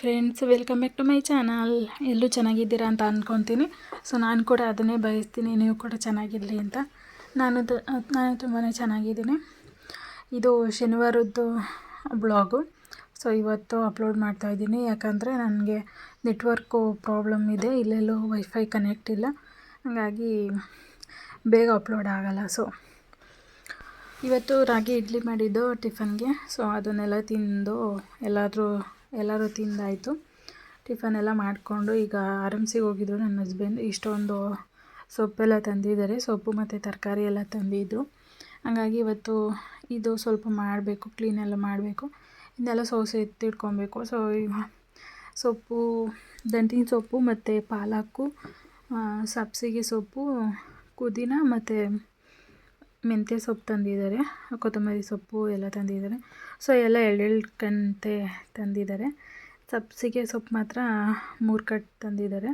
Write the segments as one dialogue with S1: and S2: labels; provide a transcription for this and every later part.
S1: Friends welcome back to my channel ಎಲ್ಲೂ ಚೆನ್ನಾಗಿದ್ದೀರಾ ಅಂತ ಅಂದ್ಕೊತೀನಿ ಸೊ ನಾನು ಕೂಡ ಅದನ್ನೇ ಬಯಸ್ತೀನಿ. ನೀವು ಕೂಡ ಚೆನ್ನಾಗಿರಲಿ ಅಂತ. ನಾನು ನಾನು ತುಂಬಾ ಚೆನ್ನಾಗಿದ್ದೀನಿ. ಇದು ಶನಿವಾರದ್ದು ಬ್ಲಾಗು ಸೊ ಇವತ್ತು ಅಪ್ಲೋಡ್ ಮಾಡ್ತಾ ಇದ್ದೀನಿ. ಯಾಕಂದರೆ ನನಗೆ ನೆಟ್ವರ್ಕು ಪ್ರಾಬ್ಲಮ್ ಇದೆ. ಇಲ್ಲೆಲ್ಲೂ ವೈಫೈ ಕನೆಕ್ಟ್ ಇಲ್ಲ. ಹಾಗಾಗಿ ಬೇಗ ಅಪ್ಲೋಡ್ ಆಗೋಲ್ಲ. ಸೊ ಇವತ್ತು ರಾಗಿ ಇಡ್ಲಿ ಮಾಡಿದ್ದು ಟಿಫನ್ಗೆ ಸೊ ಅದನ್ನೆಲ್ಲ ತಿಂದು ಎಲ್ಲಾದರೂ ಎಲ್ಲರೂ ತಿಂದಾಯಿತು. ಟಿಫನ್ ಎಲ್ಲ ಮಾಡಿಕೊಂಡು ಈಗ ಆರಾಮ್ಸಿಗೆ ಹೋಗಿದ್ರು ನನ್ನ ಹಸ್ಬೆಂಡ್ ಇಷ್ಟೊಂದು ಸೊಪ್ಪೆಲ್ಲ ತಂದಿದ್ದಾರೆ. ಸೊಪ್ಪು ಮತ್ತು ತರಕಾರಿ ಎಲ್ಲ ತಂದಿದ್ದು ಹಾಗಾಗಿ ಇವತ್ತು ಇದು ಸ್ವಲ್ಪ ಮಾಡಬೇಕು ಕ್ಲೀನೆಲ್ಲ ಮಾಡಬೇಕು. ಇದನ್ನೆಲ್ಲ ಸೋಸೆ ಎತ್ತಿಟ್ಕೊಬೇಕು. ಸೊ ಸೊಪ್ಪು ದಂಟಿನ ಸೊಪ್ಪು ಮತ್ತು ಪಾಲಕ್ಕು ಸಬ್ಸಿಗೆ ಸೊಪ್ಪು, ಪುದೀನ ಮತ್ತು ಮೆಂತ್ಯ ಸೊಪ್ಪು ತಂದಿದ್ದಾರೆ, ಕೊತ್ತಂಬರಿ ಸೊಪ್ಪು ಎಲ್ಲ ತಂದಿದ್ದಾರೆ. ಸೊ ಎಲ್ಲ ಎರಡೆರಡು ತಂದಿದ್ದಾರೆ. ಸಬ್ಸಿಗೆ ಸೊಪ್ಪು ಮಾತ್ರ ಮೂರು ಕಟ್ ತಂದಿದ್ದಾರೆ.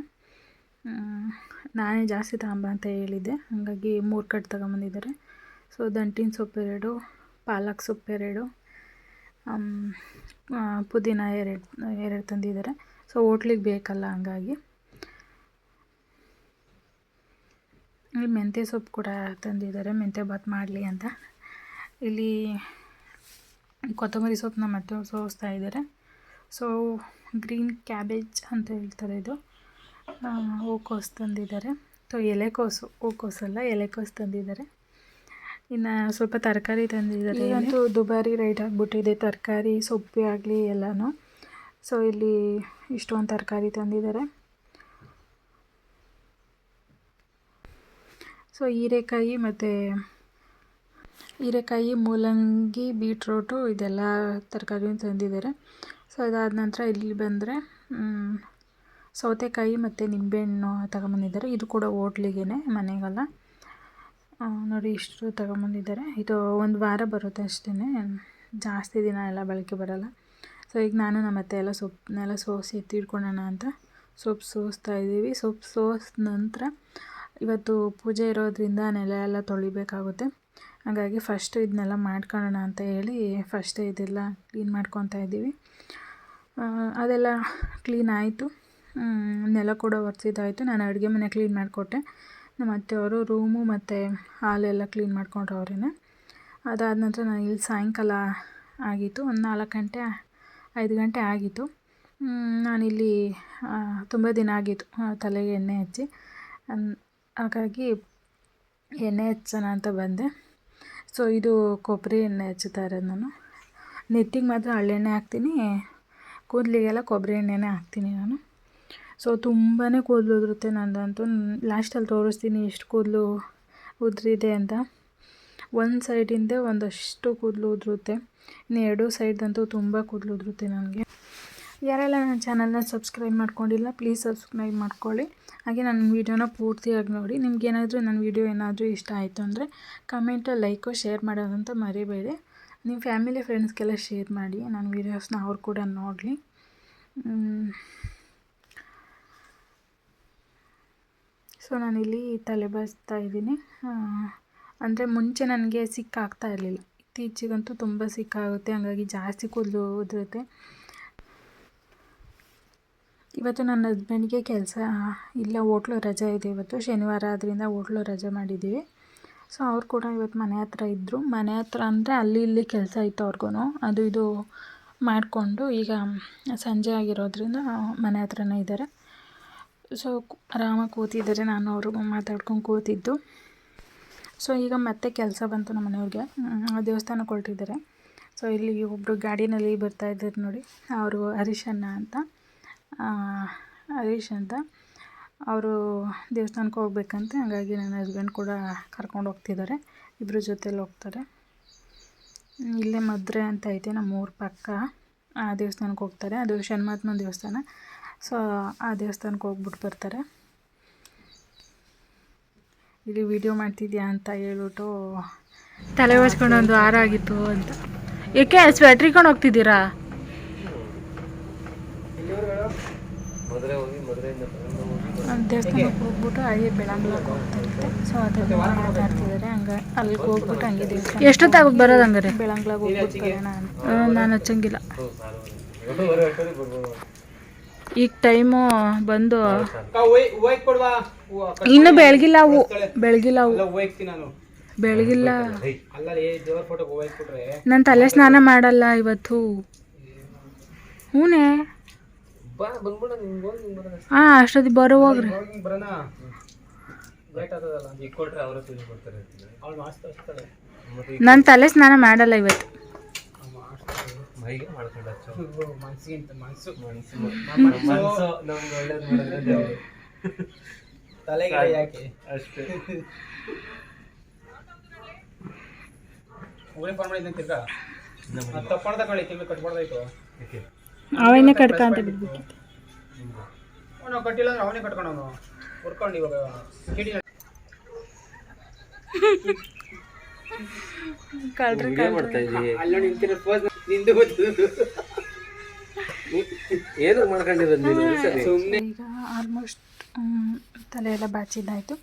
S1: ನಾನೇ ಜಾಸ್ತಿ ತಗೊಂಬ ಅಂತ ಹೇಳಿದ್ದೆ. ಹಾಗಾಗಿ ಮೂರು ಕಟ್ ತಗೊಂಬಂದಿದ್ದಾರೆ. ಸೊ ದಂಟಿನ ಸೊಪ್ಪು ಎರಡು, ಪಾಲಕ್ ಸೊಪ್ಪು ಎರಡು ಪುದೀನ ಎರಡು ಎರಡು ತಂದಿದ್ದಾರೆ. ಸೊ ಹೋಟ್ಲಿಗೆ ಬೇಕಲ್ಲ ಹಂಗಾಗಿ. ಇಲ್ಲಿ ಮೆಂತ್ಯ ಸೊಪ್ಪು ಕೂಡ ತಂದಿದ್ದಾರೆ. ಮೆಂತ್ಯ ಬಾತ್ ಮಾಡಲಿ ಅಂತ. ಇಲ್ಲಿ ಕೊತ್ತಂಬರಿ ಸೊಪ್ಪನ್ನ ಮತ್ತೆ ಸೋಸ್ತಾ ಇದ್ದಾರೆ. ಸೊ ಗ್ರೀನ್ ಕ್ಯಾಬೇಜ್ ಅಂತ ಹೇಳ್ತಾರೆ ಇದು. ಹೂಕೋಸು ತಂದಿದ್ದಾರೆ. ಸೊ ಎಲೆಕೋಸು ಹೂಕೋಸಲ್ಲ ಎಲೆಕೋಸು ತಂದಿದ್ದಾರೆ. ಇನ್ನು ಸ್ವಲ್ಪ ತರಕಾರಿ ತಂದಿದ್ದಾರೆ ಇದಂತೂ ದುಬಾರಿ ರೈಟ್ ಆಗಿಬಿಟ್ಟಿದೆ. ತರಕಾರಿ, ಸೊಪ್ಪು ಆಗಲಿ ಎಲ್ಲನೂ. ಸೊ ಇಲ್ಲಿ ಇಷ್ಟೊಂದು ತರಕಾರಿ ತಂದಿದ್ದಾರೆ. ಸೊ ಹೀರೆಕಾಯಿ ಮತ್ತು ಹೀರೆಕಾಯಿ, ಮೂಲಂಗಿ, ಬೀಟ್ರೋಟು ಇದೆಲ್ಲ ತರಕಾರಿನೂ ತಂದಿದ್ದಾರೆ. ಸೊ ಅದಾದ ನಂತರ ಇಲ್ಲಿ ಬಂದರೆ ಸೌತೆಕಾಯಿ ಮತ್ತು ನಿಂಬೆಹಣ್ಣು ತಗೊಂಬಂದಿದ್ದಾರೆ. ಇದು ಕೂಡ ಹೋಟ್ಲಿಗೆ ಮನೆಗೆಲ್ಲ. ನೋಡಿ ಇಷ್ಟು ತಗೊಂಬಂದಿದ್ದಾರೆ. ಇದು ಒಂದು ವಾರ ಬರುತ್ತೆ ಅಷ್ಟೇ ಜಾಸ್ತಿ ದಿನ ಎಲ್ಲ ಬಳಕೆ ಬರೋಲ್ಲ. ಸೊ ಈಗ ನಾನು ನಮ್ಮ ಮತ್ತೆ ಎಲ್ಲ ಸೊಪ್ಪನ್ನೆಲ್ಲ ಸೋಸಿ ಎತ್ತಿಟ್ಕೊಳ್ಳೋಣ ಅಂತ ಸೊಪ್ಪು ಸೋಸ್ತಾ ಇದ್ದೀವಿ. ಸೊಪ್ಪು ಸೋಸಿದ ನಂತರ ಇವತ್ತು ಪೂಜೆ ಇರೋದ್ರಿಂದ ನೆಲ ಎಲ್ಲ ತೊಳಿಬೇಕಾಗುತ್ತೆ. ಹಾಗಾಗಿ ಫಸ್ಟ್ ಇದನ್ನೆಲ್ಲ ಮಾಡ್ಕೊಳ್ಳೋಣ ಅಂತ ಹೇಳಿ ಫಸ್ಟ್ ಇದೆಲ್ಲ ಕ್ಲೀನ್ ಮಾಡ್ಕೊತಾ ಇದ್ದೀವಿ. ಅದೆಲ್ಲ ಕ್ಲೀನ್ ಆಯಿತು. ನೆಲ ಕೂಡ ಒರೆಸಿದ್ದಾಯಿತು. ನಾನು ಅಡುಗೆ ಮನೆ ಕ್ಲೀನ್ ಮಾಡಿಕೊಟ್ಟೆ. ನಮ್ಮ ಅತ್ತೆಯವರು ರೂಮು ಮತ್ತು ಹಾಲೆಲ್ಲ ಕ್ಲೀನ್ ಮಾಡ್ಕೊಂಡ್ರು ಅವ್ರೇ ಅದಾದ ನಂತರ ನಾನು ಇಲ್ಲಿ ಸಾಯಂಕಾಲ ಆಗಿತ್ತು. ಒಂದು ನಾಲ್ಕು ಗಂಟೆ, ಐದು ಗಂಟೆ ಆಗಿತ್ತು. ನಾನಿಲ್ಲಿ ತುಂಬ ದಿನ ಆಗಿತ್ತು. ತಲೆಗೆ ಎಣ್ಣೆ ಹಚ್ಚಿ. ಹಾಗಾಗಿ ಎಣ್ಣೆ ಹಚ್ಚೋಣ ಅಂತ ಬಂದೆ. ಸೊ ಇದು ಕೊಬ್ಬರಿ ಎಣ್ಣೆ ಹಚ್ಚುತ್ತಾ ಇರೋದು ನಾನು. ನೆತ್ತಿಗೆ ಮಾತ್ರ ಹಳ್ಳೆಣ್ಣೆ ಹಾಕ್ತೀನಿ. ಕೂದಲಿಗೆಲ್ಲ ಕೊಬ್ಬರಿ ಎಣ್ಣೆನೇ ಹಾಕ್ತೀನಿ ನಾನು. ಸೊ ತುಂಬಾ ಕೂದಲು ಉದುರುತ್ತೆ ನಂದಂತೂ. ಲಾಸ್ಟಲ್ಲಿ ತೋರಿಸ್ತೀನಿ ಎಷ್ಟು ಕೂದಲು ಉದುರಿದೆ ಅಂತ. ಒಂದು ಸೈಡಿಂದ ಒಂದಷ್ಟು ಕೂದಲು ಉದುರುತ್ತೆ. ಇನ್ನು ಎರಡೂ ಸೈಡ್ದಂತೂ ತುಂಬ ಕೂದಲು ಉದುರುತ್ತೆ ನನಗೆ. ಯಾರೆಲ್ಲ ನನ್ನ ಚಾನಲ್ನ ಸಬ್ಸ್ಕ್ರೈಬ್ ಮಾಡ್ಕೊಂಡಿಲ್ಲ ಪ್ಲೀಸ್ ಸಬ್ಸ್ಕ್ರೈಬ್ ಮಾಡ್ಕೊಳ್ಳಿ. ಹಾಗೆ ನನ್ನ ವೀಡಿಯೋನ ಪೂರ್ತಿಯಾಗಿ ನೋಡಿ. ನಿಮ್ಗೇನಾದರೂ ನನ್ನ ವೀಡಿಯೋ ಏನಾದರೂ ಇಷ್ಟ ಆಯಿತು ಅಂದರೆ ಕಮೆಂಟ ಲೈಕು ಶೇರ್ ಮಾಡೋದಂತ ಮರಿಬೇಡಿ. ನಿಮ್ಮ ಫ್ಯಾಮಿಲಿ ಫ್ರೆಂಡ್ಸ್ಗೆಲ್ಲ ಶೇರ್ ಮಾಡಿ. ನನ್ನ ವೀಡಿಯೋಸ್ನ ಅವ್ರು ಕೂಡ ನೋಡಲಿ. ಸೊ ನಾನಿಲ್ಲಿ ತಲೆ ಬಾಚ್ತಾ ಇದ್ದೀನಿ. ಅಂದರೆ ಮುಂಚೆ ನನಗೆ ಸಿಕ್ಕಾಗ್ತಾ ಇರಲಿಲ್ಲ. ಇತ್ತೀಚೆಗಂತೂ ತುಂಬ ಸಿಕ್ಕಾಗುತ್ತೆ. ಹಾಗಾಗಿ ಜಾಸ್ತಿ ಕೂದಲು ಉದುರುತ್ತೆ. ಇವತ್ತು ನನ್ನ ಹಸ್ಬೆಂಡ್ಗೆ ಕೆಲಸ ಇಲ್ಲ, ಹೋಟ್ಲು ರಜೆ ಇದೆ ಇವತ್ತು. ಶನಿವಾರ ಆದ್ದರಿಂದ ಹೋಟ್ಲು ರಜೆ ಮಾಡಿದ್ದೀವಿ. ಸೊ ಅವ್ರು ಕೂಡ ಇವತ್ತು ಮನೆ ಹತ್ರ ಇದ್ದರು ಮನೆ ಹತ್ರ ಅಂದರೆ ಅಲ್ಲಿ ಇಲ್ಲಿ ಕೆಲಸ ಇತ್ತು ಅವ್ರಿಗೂ ಅದು ಇದು ಮಾಡಿಕೊಂಡು ಈಗ ಸಂಜೆ ಆಗಿರೋದ್ರಿಂದ ಮನೆ ಹತ್ರನೇ ಇದ್ದಾರೆ. ಸೊ ಆರಾಮಾಗಿ ಕೂತಿದ್ದಾರೆ. ನಾನು ಅವ್ರಿಗೂ ಮಾತಾಡ್ಕೊಂಡು ಕೂತಿದ್ದು. ಸೊ ಈಗ ಮತ್ತೆ ಕೆಲಸ ಬಂತು ನಮ್ಮ ಮನೆಯವ್ರಿಗೆ. ದೇವಸ್ಥಾನಕ್ಕೆ ಹೊರಟಿದ್ದಾರೆ. ಸೊ ಇಲ್ಲಿ ಒಬ್ಬರು ಗಾಡಿನಲ್ಲಿ ಬರ್ತಾ ಇದ್ದಾರೆ ನೋಡಿ. ಅವರು ಹರೀಶಣ್ಣ ಅಂತ. ಹರೀಶ್ ಅಂತ. ಅವರು ದೇವಸ್ಥಾನಕ್ಕೆ ಹೋಗ್ಬೇಕಂತೆ. ಹಾಗಾಗಿ ನನ್ನ ಹಸ್ಬೆಂಡ್ ಕೂಡ ಕರ್ಕೊಂಡು ಹೋಗ್ತಿದ್ದಾರೆ. ಇಬ್ಬರು ಜೊತೇಲಿ ಹೋಗ್ತಾರೆ. ಇಲ್ಲೇ ಮದ್ರೆ ಅಂತ ಐತೆ. ನಮ್ಮ ಊರ ಪಕ್ಕ ಆ ದೇವಸ್ಥಾನಕ್ಕೆ ಹೋಗ್ತಾರೆ. ಅದು ಶನ್ಮಾತ್ಮನ ದೇವಸ್ಥಾನ. ಸೊ ಆ ದೇವಸ್ಥಾನಕ್ಕೆ ಹೋಗ್ಬಿಟ್ಟು ಬರ್ತಾರೆ. ಇಲ್ಲಿ ವಿಡಿಯೋ ಮಾಡ್ತಿದ್ಯಾ ಅಂತ ಹೇಳ್ಬಿಟ್ಟು ತಲೆ ಒಚ್ಕೊಂಡು ಒಂದು ವಾರ ಆಗಿತ್ತು ಅಂತ. ಏಕೆ ಸ್ವೆಟ್ರ್ ಹೋಗ್ತಿದ್ದೀರಾ? ದೇವಸ್ಥಾನಕ್ಕೆ ಹೋಗ್ಬಿಟ್ಟು ಅಲ್ಲಿ ಬೆಳಂಗ್ಲಕ್ಕೆ ಹೋಗ್ತಿರುತ್ತೆ ಸೊ ಅದನ್ನು ಮಾತಾಡ್ತಿದ್ದಾರೆ ಹಂಗೆ ಅಲ್ಲಿಗೆ ಹೋಗ್ಬಿಟ್ಟು ಹಂಗೆ ದೇವಸ್ಥಾನ
S2: ಎಷ್ಟೊತ್ತಾಗ ಬರೋದು ಹಂಗಾರೆ?
S1: ಬೆಳಂಗ್ಲಾಗ ಹೋಗ್ಬಿಟ್ಟು ಬರೋಣ ನಾನು ಹಚ್ಚಂಗಿಲ್ಲ. ಈಗ ಟೈಮು ಬಂದು ಇನ್ನು ಬೆಳಗಿಲ್ಲ ಅವು. ಬೆಳಗಿಲ್ಲ ಅವು.
S2: ನಾನು.
S1: ಬೆಳಗಿಲ್ಲ.
S2: ನನ್ನ
S1: ನಾನು ತಲೆ ಸ್ನಾನ ಮಾಡಲ್ಲ ಇವತ್ತು. ಹೂನೇ.
S2: ಬಾ ಬಂದ್ಬಿಡ ನಿಮ್ಗೆ ಹೋಗಿ ನಿಮ್ಗೆ ಬರೋಣ.
S1: ಹಾಂ ಅಷ್ಟೊತ್ತಿಗೆ ಬರೋ ಹೋಗ್ರಿ.
S2: ಹೋಗಿ ಬರೋಣ. ಲೇಟ್ ಆಗ್ತದಲ್ಲ? ಈಗ ಕೊಟ್ರೆ ಅವರ ತುಳಿ ಕೊಡ್ತಾರೆ. ಅವ್ಳು ಮಾಡಿಸ್ತಾಳೆ
S1: ನಾನು ತಲೆ ಸ್ನಾನ ಮಾಡಲ್ಲ ಇವತ್ತು.
S2: ಮೈಗೆ ಮಾಡ್ಕೊಂಡು ಮನ್ಸಿಗೆ ಅಂತ ಮನ್ಸು. ಮನ್ಸು. ಮನ್ಸು. ನಮ್ಗೆ ಒಳ್ಳೇದು ಮಾಡಿದ್ರೆ ತಲೆಗೆ ಯಾಕೆ? ಅಷ್ಟೇ. ಉಗುಳಿ ಫೋನ್ ತಪ್ಪಾಡ್ದ ಕಳಿ ತಿಂಗಳು ಕಟ್ಬಾರ್ದಾಯ್ತು
S1: ಕಡ್ಕ ಕಟ್ಕೊಂತ ಬಿದ್ಬಿಟ್ಟು
S2: ಅವನು ಕಟ್ಟಿಲ್ಲ ಅಂದ್ರೆ ಅವನೇ ಕಟ್ಕೊಂಡವನು ಹುರ್ಕೊಂಡು ಇವಾಗ. ಕಿಡಿ
S1: ಕಳ್ರಿ
S2: ಅಲ್ಲ ನಿಂತಿರೋ ಪೋಸ್ ನಿಂದು ಗೊತ್ತು. ಏನು ಮಾಡ್ಕೊಂಡಿರೋದು ನೀನು? ಸುಮ್ಮನೆ
S1: ಈಗ ಆಲ್ಮೋಸ್ಟ್ ತಲೆ ಎಲ್ಲ ಬಾಚಿದ್ದಾಯಿತು.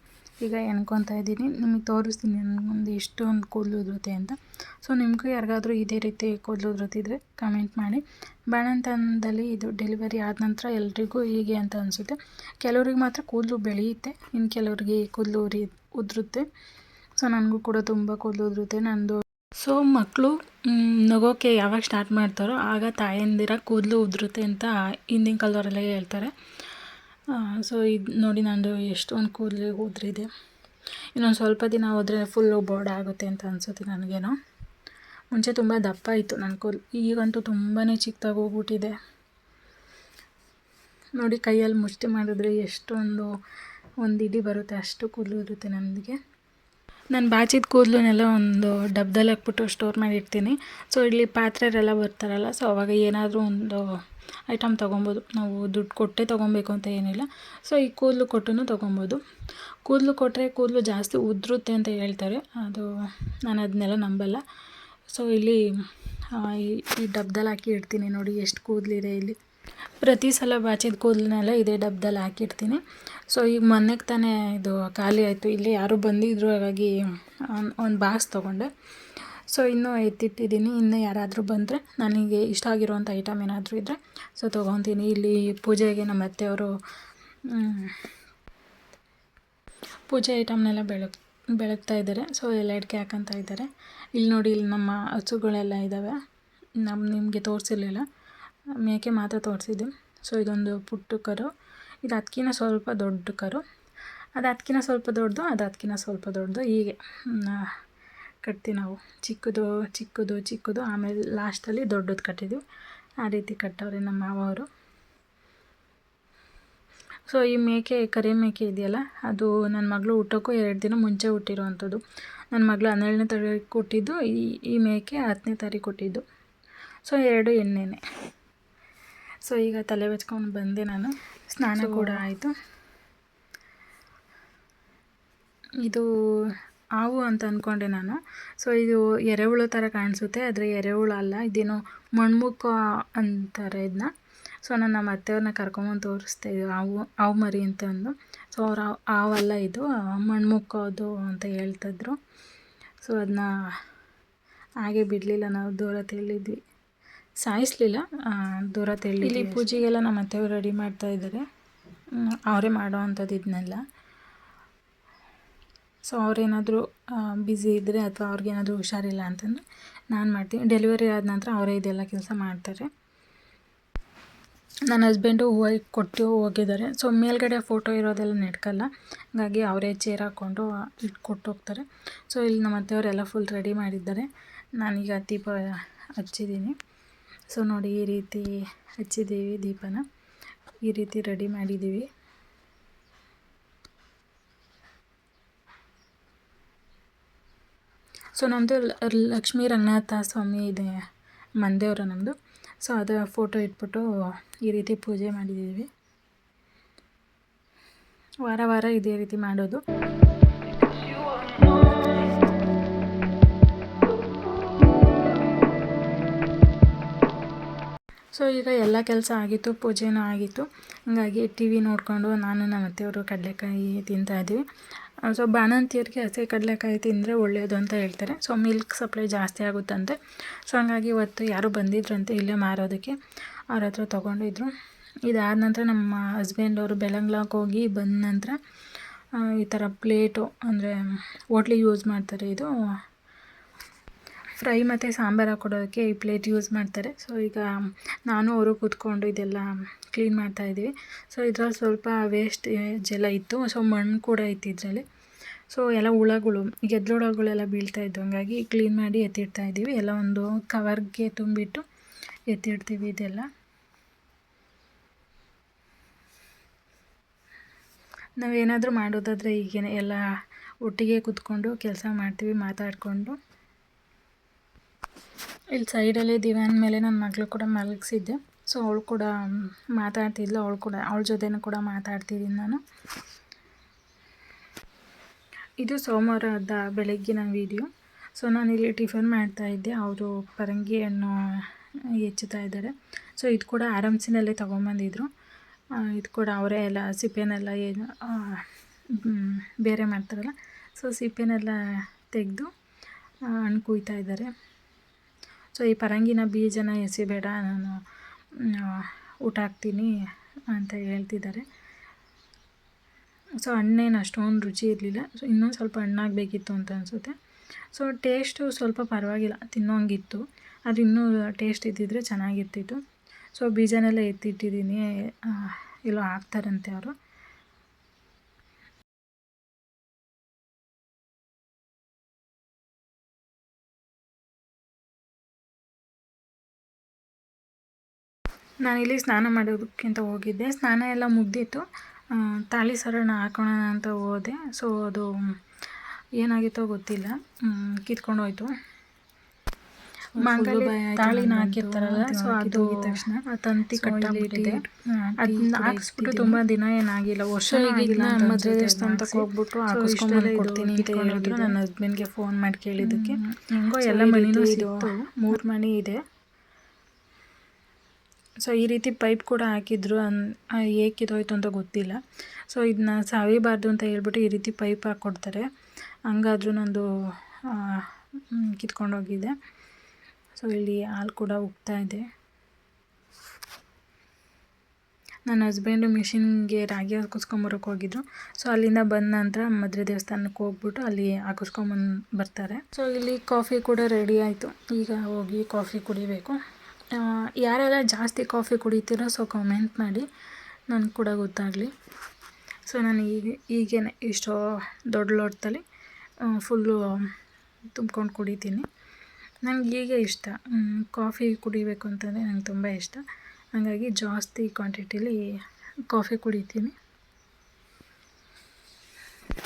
S1: ಈಗ ಎಣ್ಕೊತಾ ಇದ್ದೀನಿ. ನಿಮಗೆ ತೋರಿಸ್ತೀನಿ ನನಗೊಂದು ಎಷ್ಟೊಂದು ಕೂದಲು ಉದುರುತ್ತೆ ಅಂತ. ಸೊ ನಿಮಗೂ ಯಾರಿಗಾದರೂ ಇದೇ ರೀತಿ ಕೂದಲು ಉದುರುತ್ತಿದ್ರೆ ಕಮೆಂಟ್ ಮಾಡಿ. ಬಾಣಂತನದಲ್ಲಿ ಇದು ಡೆಲಿವರಿ ಆದ ನಂತರ ಎಲ್ರಿಗೂ ಹೀಗೆ ಅಂತ ಅನಿಸುತ್ತೆ. ಕೆಲವ್ರಿಗೆ ಮಾತ್ರ ಕೂದಲು ಬೆಳೆಯುತ್ತೆ. ಇನ್ನು ಕೆಲವ್ರಿಗೆ ಕೂದಲು ಉರಿ, ಉದುರುತ್ತೆ. ಸೊ ನನಗೂ ಕೂಡ ತುಂಬ ಕೂದಲು ಉದುರುತ್ತೆ. ನಂದು ಸೊ ಮಕ್ಕಳು ನಗೋಕೆ ಯಾವಾಗ ಸ್ಟಾರ್ಟ್ ಮಾಡ್ತಾರೋ ಆಗ ತಾಯಂದಿರ ಕೂದಲು ಉದುರುತ್ತೆ ಅಂತ ಹಿಂದಿನ ಕಾಲದವರೆಲ್ಲ ಹೇಳ್ತಾರೆ. ಸೊ ಇದು ನೋಡಿ ನಂದು ಎಷ್ಟೊಂದು ಕೂದಲು ಉದುರಿದೆ. ಇನ್ನೊಂದು ಸ್ವಲ್ಪ ದಿನ ಹೋದರೆ ಫುಲ್ಲು ಬೋರ್ಡ್ ಆಗುತ್ತೆ ಅಂತ ಅನಿಸುತ್ತೆ ನನಗೇನೋ. ಮುಂಚೆ ತುಂಬ ದಪ್ಪ ಇತ್ತು ನನ್ನ ಕೂದಲು, ಈಗಂತೂ ತುಂಬಾ ಚಿಕ್ಕದಾಗಿ ಹೋಗ್ಬಿಟ್ಟಿದೆ. ನೋಡಿ ಕೈಯಲ್ಲಿ ಮುಷ್ಟಿ ಮಾಡಿದ್ರೆ ಎಷ್ಟೊಂದು ಒಂದು ಇಡಿ ಬರುತ್ತೆ, ಅಷ್ಟು ಕೂದಲು ಇರುತ್ತೆ ನನಗೆ. ನಾನು ಬಾಚಿದ ಕೂದಲನ್ನೆಲ್ಲ ಒಂದು ಡಬ್ದಲ್ಲಿ ಹಾಕ್ಬಿಟ್ಟು ಸ್ಟೋರ್ ಮಾಡಿರ್ತೀನಿ. ಸೊ ಇಲ್ಲಿ ಪಾತ್ರೆರೆಲ್ಲ ಬರ್ತಾರಲ್ಲ ಸೊ ಅವಾಗ ಏನಾದರೂ ಒಂದು ಐಟಮ್ ತೊಗೊಬೋದು. ನಾವು ದುಡ್ಡು ಕೊಟ್ಟೇ ತೊಗೊಬೇಕು ಅಂತ ಏನಿಲ್ಲ. ಸೊ ಈ ಕೂದಲು ಕೊಟ್ಟು ತೊಗೊಬೋದು. ಕೂದಲು ಕೊಟ್ಟರೆ ಕೂದಲು ಜಾಸ್ತಿ ಉದುರುತ್ತೆ ಅಂತ ಹೇಳ್ತಾರೆ. ಅದು ನಾನು ಅದನ್ನೆಲ್ಲ ನಂಬಲ್ಲ. ಸೊ ಇಲ್ಲಿ ಈ- ಡಬ್ದಲ್ಲಿ ಹಾಕಿ ಇಡ್ತೀನಿ ನೋಡಿ ಎಷ್ಟು ಕೂದಲಿದೆ ಇಲ್ಲಿ. ಪ್ರತಿ ಸಲ ಬಾಚಿದ ಕೂದಲನ್ನೆಲ್ಲ ಇದೇ ಡಬ್ದಲ್ಲಿ ಹಾಕಿಡ್ತೀನಿ ಸೊ ಈಗ ಮೊನ್ನೆಗೆ ತಾನೇ ಇದು ಖಾಲಿ ಆಯಿತು. ಇಲ್ಲಿ ಯಾರು ಬಂದಿದ್ರು ಹಾಗಾಗಿ ಒಂದು ಬಾಕ್ಸ್ ತೊಗೊಂಡೆ. ಸೊ ಇನ್ನೂ ಎತ್ತಿಟ್ಟಿದ್ದೀನಿ. ಇನ್ನು ಯಾರಾದರೂ ಬಂದರೆ ನನಗೆ ಇಷ್ಟ ಆಗಿರುವಂಥ ಐಟಮ್ ಏನಾದರೂ ಇದ್ದರೆ ಸೊ ತೊಗೊತೀನಿ. ಇಲ್ಲಿ ಪೂಜೆಗೆ ನಮ್ಮ ಅತ್ತೆಯವರು ಪೂಜೆ ಐಟಮ್ನೆಲ್ಲ ಬೆಳಗ್ ಬೆಳಗ್ತಾ ಇದ್ದಾರೆ. ಸೊ ಎಲ್ಲ ಅಡಿಕೆ ಹಾಕಂತ ಇದ್ದಾರೆ. ಇಲ್ಲಿ ನೋಡಿ, ಇಲ್ಲಿ ನಮ್ಮ ಹಸುಗಳೆಲ್ಲ ಇದ್ದಾವೆ. ನಮ್ಮ ನಿಮಗೆ ತೋರಿಸಿರ್ಲಿಲ್ಲ. ಮೇಕೆ ಮಾತ್ರ ತೋರಿಸಿದ್ದೆ? ಸೊ ಇದೊಂದು ಪುಟ್ಟ ಕರು. ಇದು ಅದಕ್ಕಿಂತ ಸ್ವಲ್ಪ ದೊಡ್ಡ ಕರು. ಅದು ಅದಕ್ಕಿಂತ ಸ್ವಲ್ಪ ದೊಡ್ಡದು, ಅದು ಅದಕ್ಕಿನ ಸ್ವಲ್ಪ ದೊಡ್ಡದು. ಹೀಗೆ. ಕಟ್ತೀವಿ ನಾವು. ಚಿಕ್ಕದು ಚಿಕ್ಕದು ಚಿಕ್ಕದು ಆಮೇಲೆ ಲಾಸ್ಟಲ್ಲಿ ದೊಡ್ಡದು ಕಟ್ಟಿದ್ವಿ. ಆ ರೀತಿ ಕಟ್ಟವ್ರೆ ನಮ್ಮ ಮಾವರು ಸೊ ಈ ಮೇಕೆ ಕರಿ ಮೇಕೆ ಇದೆಯಲ್ಲ ಅದು ನನ್ನ ಮಗಳು ಹುಟ್ಟೋಕ್ಕೂ ಎರಡು ದಿನ ಮುಂಚೆ ಹುಟ್ಟಿರೋವಂಥದ್ದು. ನನ್ನ ಮಗಳು ಹನ್ನೆರಡನೇ ತಾರೀಕು ಕೊಟ್ಟಿದ್ದು ಈ ಈ ಮೇಕೆ ಹತ್ತನೇ ತಾರೀಕು ಕೊಟ್ಟಿದ್ದು. ಸೊ ಎರಡು ಎಣ್ಣೆನೆ. ಸೊ ಈಗ ತಲೆ ಬಚ್ಕೊಂಡು ಬಂದೆ ನಾನು. ಸ್ನಾನ ಕೂಡ ಆಯಿತು. ಇದು ಹಾವು ಅಂತ ಅಂದ್ಕೊಂಡೆ ನಾನು. ಸೊ ಇದು ಎರೆಹುಳು ಥರ ಕಾಣಿಸುತ್ತೆ. ಆದರೆ ಎರೆಹುಳು ಅಲ್ಲ ಇದೇನು ಮಣ್ಮುಖ ಅಂತಾರೆ ಇದನ್ನ ಸೊ ನಾನು ನಮ್ಮ ಅತ್ತೆಯವ್ರನ್ನ ಕರ್ಕೊಂಬಂದು ತೋರಿಸ್ತಾ ಇದು ಹಾವು ಹಾವು ಮರಿ ಅಂತ ಅಂದು. ಸೊ ಅವ್ರು ಹಾವು ಹಾವಲ್ಲ ಇದು ಮಣ್ಮುಖದು ಅಂತ ಹೇಳ್ತಿದ್ರು ಸೊ ಅದನ್ನ ಹಾಗೆ ಬಿಡಲಿಲ್ಲ ನಾವು ದೂರ ತೆಳ್ಳಿದ್ವಿ. ಸಾಯಿಸ್ಲಿಲ್ಲ ದೂರ ತೆಳ್ಳಿ ಇಲ್ಲಿ ಪೂಜೆಗೆಲ್ಲ ನಮ್ಮ ಅತ್ತೆಯವರು ರೆಡಿ ಮಾಡ್ತಾ ಇದ್ದಾರೆ. ಅವರೇ ಮಾಡೋ ಅಂಥದ್ದು ಇದನ್ನೆಲ್ಲ ಸೊ ಅವ್ರೇನಾದರೂ ಬ್ಯುಸಿ ಇದ್ದರೆ ಅಥವಾ ಅವ್ರಿಗೇನಾದರೂ ಹುಷಾರಿಲ್ಲ ಅಂತಂದರೆ ನಾನು ಮಾಡ್ತೀನಿ. ಡೆಲಿವರಿ ಆದ ನಂತರ ಅವರೇ ಇದೆಲ್ಲ ಕೆಲಸ ಮಾಡ್ತಾರೆ. ನನ್ನ ಹಸ್ಬೆಂಡು ಹೂವು ಕೊಟ್ಟು ಹೋಗಿದ್ದಾರೆ. ಸೊ ಮೇಲ್ಗಡೆ ಫೋಟೋ ಇರೋದೆಲ್ಲ ನೆಡ್ಕಲ್ಲ. ಹಾಗಾಗಿ ಅವರೇ ಚೇರ್ ಹಾಕ್ಕೊಂಡು ಇಟ್ಟು ಕೊಟ್ಟು ಹೋಗ್ತಾರೆ. ಸೊ ಇಲ್ಲಿ ನಮ್ಮ ಅತ್ತೆಯವರೆಲ್ಲ ಫುಲ್ ರೆಡಿ ಮಾಡಿದ್ದಾರೆ. ನಾನೀಗ ದೀಪ ಹಚ್ಚಿದ್ದೀನಿ. ಸೊ ನೋಡಿ ಈ ರೀತಿ ಹಚ್ಚಿದ್ದೀವಿ ದೀಪನ. ಈ ರೀತಿ ರೆಡಿ ಮಾಡಿದ್ದೀವಿ. ಸೊ ನಮ್ಮದು ಲಕ್ಷ್ಮೀ ರಂಗನಾಥ ಸ್ವಾಮಿ ಇದೆ ಮಂದೇವ್ರ ನಮ್ಮದು ಸೊ ಅದು ಫೋಟೋ ಇಟ್ಬಿಟ್ಟು ಈ ರೀತಿ ಪೂಜೆ ಮಾಡಿದ್ದೀವಿ. ವಾರ ವಾರ ಇದೇ ರೀತಿ ಮಾಡೋದು. ಸೊ ಈಗ ಎಲ್ಲ ಕೆಲಸ ಆಗಿತ್ತು, ಪೂಜೆನೂ ಆಗಿತ್ತು. ಹಂಗಾಗಿ ಟಿ ವಿ ನೋಡಿಕೊಂಡು ನಾನು ನಮ್ಮ ಅತ್ತೆಯವರು ಕಡಲೆಕಾಯಿ ತಿಂತಾ ಇದ್ದೀವಿ. ಸೊ ಬಾಣಂತಿಯರಿಗೆ ಹಸಿ ಕಡಲೆಕಾಯಿ ತಿಂದರೆ ಒಳ್ಳೆಯದು ಅಂತ ಹೇಳ್ತಾರೆ. ಸೊ ಮಿಲ್ಕ್ ಸಪ್ಲೈ ಜಾಸ್ತಿ ಆಗುತ್ತಂತೆ. ಸೊ ಹಂಗಾಗಿ ಇವತ್ತು ಯಾರು ಬಂದಿದ್ರಂತೆ, ಇಲ್ಲೇ ಮಾರೋದಕ್ಕೆ, ಅವ್ರ ಹತ್ರ ತೊಗೊಂಡಿದ್ರು. ಇದಾದ ನಂತರ ನಮ್ಮ ಹಸ್ಬೆಂಡ್ ಅವರು ಬೆಳಂಗ್ಲಾಕ್ ಹೋಗಿ ಬಂದ ನಂತರ ಈ ಥರ ಪ್ಲೇಟು, ಅಂದರೆ ಹೋಟ್ಲಿಗೆ ಯೂಸ್ ಮಾಡ್ತಾರೆ ಇದು. ಫ್ರೈ ಮತ್ತು ಸಾಂಬಾರು ಹಾಕ್ಕೊಡೋದಕ್ಕೆ ಈ ಪ್ಲೇಟ್ ಯೂಸ್ ಮಾಡ್ತಾರೆ. ಸೊ ಈಗ ನಾನು, ಅವರು ಕೂತ್ಕೊಂಡು ಇದೆಲ್ಲ ಕ್ಲೀನ್ ಮಾಡ್ತಾ ಇದ್ದೀವಿ. ಸೊ ಇದ್ರಲ್ಲಿ ಸ್ವಲ್ಪ ವೇಸ್ಟ್ ಎಲ್ಲ ಇತ್ತು. ಸೊ ಮಣ್ಣು ಕೂಡ ಇತ್ತು ಇದರಲ್ಲಿ. ಸೊ ಎಲ್ಲ ಹುಳಗಳು ಗೆದ್ಲುಳಗಳೆಲ್ಲ ಬೀಳ್ತಾ ಇದ್ದು ಹಂಗಾಗಿ ಕ್ಲೀನ್ ಮಾಡಿ ಎತ್ತಿಡ್ತಾ ಇದ್ದೀವಿ. ಎಲ್ಲ ಒಂದು ಕವರ್ಗೆ ತುಂಬಿಟ್ಟು ಎತ್ತಿಡ್ತೀವಿ ಇದೆಲ್ಲ. ನಾವೇನಾದರೂ ಮಾಡೋದಾದರೆ ಈಗೇನೆ ಎಲ್ಲ ಒಟ್ಟಿಗೆ ಕೂತ್ಕೊಂಡು ಕೆಲಸ ಮಾಡ್ತೀವಿ, ಮಾತಾಡಿಕೊಂಡು. ಇಲ್ಲಿ ಸೈಡಲ್ಲಿ ದಿವಾನ್ ಮೇಲೆ ನನ್ನ ಮಗಳು ಕೂಡ ಮಲಗಿಸಿದ್ದೆ. ಸೊ ಅವಳು ಕೂಡ ಮಾತಾಡ್ತಿದ್ಲು, ಅವಳು ಕೂಡ, ಅವಳ ಜೊತೆನೂ ಕೂಡ ಮಾತಾಡ್ತಿದ್ದೀನಿ ನಾನು. ಇದು ಸೋಮವಾರದ ಬೆಳಗ್ಗಿನ ವಿಡಿಯೋ. ಸೊ ನಾನಿಲ್ಲಿ ಟಿಫನ್ ಮಾಡ್ತಾಯಿದ್ದೆ ಅವರು ಪರಂಗಿ ಹಣ್ಣು ಹೆಚ್ಚುತ್ತಾ ಇದ್ದಾರೆ. ಸೊ ಇದು ಕೂಡ ಆರಾಮ್ಸಿನಲ್ಲೇ ತೊಗೊಂಬಂದಿದ್ರು. ಇದು ಕೂಡ ಅವರೇ ಎಲ್ಲ, ಸಿಪ್ಪೆನೆಲ್ಲ ಏನು ಬೇರೆ ಮಾಡ್ತಾರಲ್ಲ, ಸೊ ಸಿಪ್ಪೆನೆಲ್ಲ ತೆಗೆದು ಹಣ್ಣು ಕುಯ್ತಾ ಇದ್ದಾರೆ. ಸೊ ಈ ಪರಂಗಿನ ಬೀಜನ ಎಸಿಬೇಡ, ನಾನು ಊಟ ಹಾಕ್ತೀನಿ ಅಂತ ಹೇಳ್ತಿದ್ದಾರೆ. ಸೊ ಹಣ್ಣೇನು ಅಷ್ಟೊಂದು ರುಚಿ ಇರಲಿಲ್ಲ. ಸೊ, ಇನ್ನೊಂದು ಸ್ವಲ್ಪ ಹಣ್ಣಾಗಬೇಕಿತ್ತು ಅಂತ ಅನಿಸುತ್ತೆ. ಸೊ, ಟೇಸ್ಟು ಸ್ವಲ್ಪ ಪರವಾಗಿಲ್ಲ. ತಿನ್ನೋಂಗಿತ್ತು. ಅದು ಇನ್ನೂ ಟೇಸ್ಟ್ ಇದ್ದಿದ್ರೆ ಚೆನ್ನಾಗಿರ್ತಿತ್ತು. ಸೊ, ಬೀಜನೆಲ್ಲ ಎತ್ತಿಟ್ಟಿದ್ದೀನಿ. ಎಲ್ಲೋ ಹಾಕ್ತಾರಂತೆ ಅವರು. ನಾನಿಲ್ಲಿ ಸ್ನಾನ ಮಾಡೋದಕ್ಕಿಂತ ಹೋಗಿದ್ದೆ. ಸ್ನಾನ ಎಲ್ಲ ಮುಗ್ದಿತ್ತು. ತಾಳಿ ಸರಣ ಹಾಕೋಣ ಅಂತ ಹೋದೆ. ಸೊ ಅದು ಏನಾಗಿತ್ತೋ ಗೊತ್ತಿಲ್ಲ. ಕಿತ್ಕೊಂಡು ಹೋಯ್ತು ಮಾಂಗಲ್ಯ ತಾಳಿನ ಹಾಕಿರ್ತಾರಲ್ಲ ಸೊ ಅದು ತಕ್ಷಣ. ತಂತಿ ಕಟ್ಟಾಗ್ಬಿಟ್ಟಿದೆ ಅದನ್ನ ಹಾಕಿಸ್ಬಿಟ್ಟು ತುಂಬ ದಿನ ಏನಾಗಿಲ್ಲ. ವರ್ಷ ಆಗಿಲ್ಲ ಮದುವೆ ದೇವಸ್ಥಾನಕ್ಕೆ ಹೋಗ್ಬಿಟ್ಟು ಹಾಕಿಸ್ಕೊಂಡ್ಬಂದು ಕೊಡ್ತೀನಿ ಅಂತ ಹೇಳಿದ್ರು. ನನ್ನ ಹಸ್ಬೆಂಡ್ಗೆ ಫೋನ್ ಮಾಡಿ ಕೇಳಿದ್ದಕ್ಕೆ. ಹೆಂಗೋ ಎಲ್ಲ ಮಣಿನೂ ಸಿಕ್ತು. ಮೂರು ಮಣಿ ಇದೆ. ಸೊ ಈ ರೀತಿ ಪೈಪ್ ಕೂಡ ಹಾಕಿದ್ರು ಅನ್ ಏಕಿದೋಯ್ತು ಅಂತ ಗೊತ್ತಿಲ್ಲ. ಸೊ ಇದನ್ನ ಸಾವಿಬಾರ್ದು ಅಂತ ಹೇಳ್ಬಿಟ್ಟು ಈ ರೀತಿ ಪೈಪ್ ಹಾಕ್ಕೊಡ್ತಾರೆ ಹಂಗಾದ್ರೂ ನಂದು ಕಿತ್ಕೊಂಡೋಗಿದೆ. ಸೊ ಇಲ್ಲಿ ಹಾಲು ಕೂಡ ಉಗ್ತಾ ಇದೆ. ನನ್ನ ಹಸ್ಬೆಂಡು ಮಿಷಿನ್ಗೆ ರಾಗಿ ಹಾಕಿಸ್ಕೊಂಬರೋಕೆ ಹೋಗಿದ್ರು. ಸೊ ಅಲ್ಲಿಂದ ಬಂದ ನಂತರ ಮದುವೆ ದೇವಸ್ಥಾನಕ್ಕೆ ಹೋಗ್ಬಿಟ್ಟು ಅಲ್ಲಿ ಹಾಕಿಸ್ಕೊಂಬಂದು ಬರ್ತಾರೆ. ಸೊ ಇಲ್ಲಿ ಕಾಫಿ ಕೂಡ ರೆಡಿ ಆಯಿತು. ಈಗ ಹೋಗಿ ಕಾಫಿ ಕುಡಿಬೇಕು. ಯಾರೆಲ್ಲ ಜಾಸ್ತಿ ಕಾಫಿ ಕುಡಿತೀರೋ ಸೊ ಕಮೆಂಟ್ ಮಾಡಿ. ನನಗೆ ಕೂಡ ಗೊತ್ತಾಗಲಿ. ಸೊ ನಾನು ಈಗ, ಈಗೇನೆ ಇಷ್ಟು ದೊಡ್ಡ ಲೋಟದಲ್ಲಿ ಫುಲ್ಲು ತುಂಬ್ಕೊಂಡು ಕುಡಿತೀನಿ. ನನಗೆ ಈಗ ಇಷ್ಟ. ಕಾಫಿ ಕುಡಿಬೇಕು ಅಂತಂದರೆ ನಂಗೆ ತುಂಬ ಇಷ್ಟ. ಹಾಗಾಗಿ ಜಾಸ್ತಿ ಕ್ವಾಂಟಿಟಿಲಿ ಕಾಫಿ ಕುಡಿತೀನಿ.